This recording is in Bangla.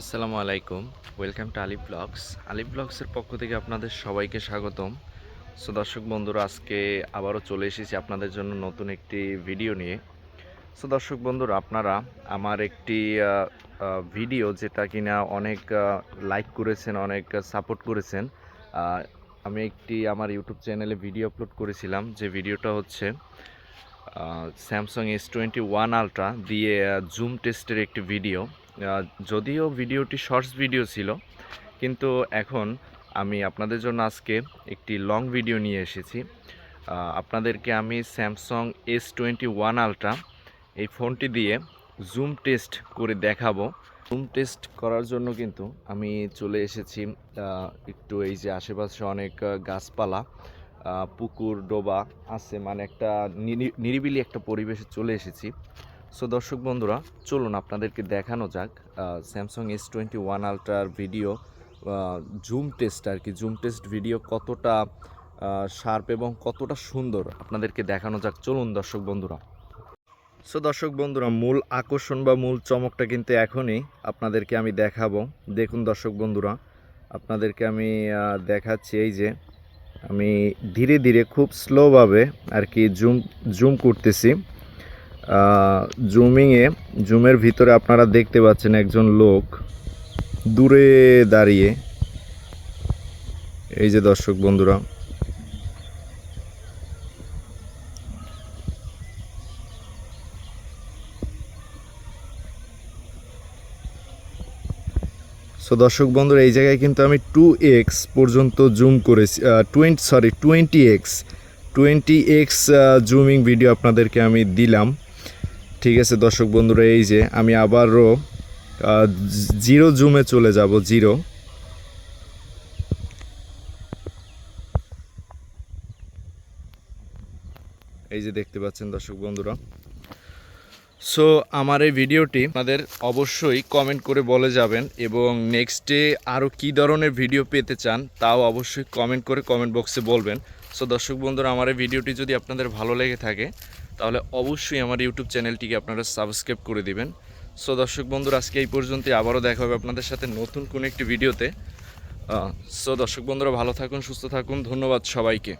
আসসালামু আলাইকুম। ওয়েলকাম টু আলিফ ব্লগস আলিফ ব্লগসের পক্ষ থেকে আপনাদের সবাইকে স্বাগতম। সো দর্শক বন্ধুরা, আজকে আবারও চলে এসেছি আপনাদের জন্য নতুন একটি ভিডিও নিয়ে। সো দর্শক বন্ধুরা, আপনারা আমার একটি ভিডিও যেটা কিনা অনেক লাইক করেছেন, অনেক সাপোর্ট করেছেন। আমি একটি আমার ইউটিউব চ্যানেলে ভিডিও আপলোড করেছিলাম। যে ভিডিওটা হচ্ছে Samsung S twenty one ultra দিয়ে জুম টেস্টের একটি ভিডিও যদিও ভিডিওটি শর্টস ভিডিও ছিল, কিন্তু এখন আমি আপনাদের জন্য আজকে একটি লং ভিডিও নিয়ে এসেছি। আপনাদেরকে আমি Samsung S twenty one ultra এই ফোনটি দিয়ে জুম টেস্ট করে দেখাবো। জুম টেস্ট করার জন্য কিন্তু আমি চলে এসেছি একটু এই যে আশেপাশে অনেক গাছপালা পুকুর, ডোবা আছে মানে একটা নিরি- নিরিবিলি একটা পরিবেশে চলে এসেছি। সো দর্শক বন্ধুরা, চলুন আপনাদেরকে দেখানো যাক স্যামসাং এস টোয়েন্টি ওয়ান আলট্রার ভিডিও জুম টেস্ট আর কি জুম টেস্ট ভিডিও কতটা শার্প এবং কতটা সুন্দর আপনাদেরকে দেখানো যাক। চলুন দর্শক বন্ধুরা। সো দর্শক বন্ধুরা, মূল আকর্ষণ বা মূল চমকটা কিন্তু এখনই আপনাদেরকে আমি দেখাবো। দেখুন দর্শক বন্ধুরা, আপনাদেরকে আমি দেখাচ্ছি এই যে, আমি ধীরে ধীরে খুব স্লোভাবে আর কি জুম জুম করতেছি। জুমিংয়ে জুমের ভিতরে আপনারা দেখতে পাচ্ছেন একজন লোক দূরে দাঁড়িয়ে। এই যে দর্শক বন্ধুরা। সো দর্শক বন্ধুরা, এই জায়গায় কিন্তু আমি টু এক্স পর্যন্ত জুম করেছি twenty sorry twenty X twenty X zooming video আপনাদেরকে আমি দিলাম। ঠিক আছে দর্শক বন্ধুরা, এই যে আমি আবারও জিরো জুমে চলে যাব, জিরো। এই যে দেখতে পাচ্ছেন দর্শক বন্ধুরা। সো আমার এই ভিডিওটি আপনাদের অবশ্যই কমেন্ট করে বলে যাবেন এবং নেক্সটে আরও কী ধরনের ভিডিও পেতে চান, তাও অবশ্যই কমেন্ট করে কমেন্ট বক্সে বলবেন। সো দর্শক বন্ধুরা, আমার এই ভিডিওটি যদি আপনাদের ভালো লেগে থাকে তাহলে অবশ্যই আমার ইউটিউব চ্যানেলটিকে আপনারা সাবস্ক্রাইব করে দিবেন। সো দর্শক বন্ধুরা, আজকে এই পর্যন্তই। আবারও দেখা হবে আপনাদের সাথে নতুন কোনো একটি ভিডিওতে সো দর্শক বন্ধুরা, ভালো থাকুন, সুস্থ থাকুন। ধন্যবাদ সবাইকে।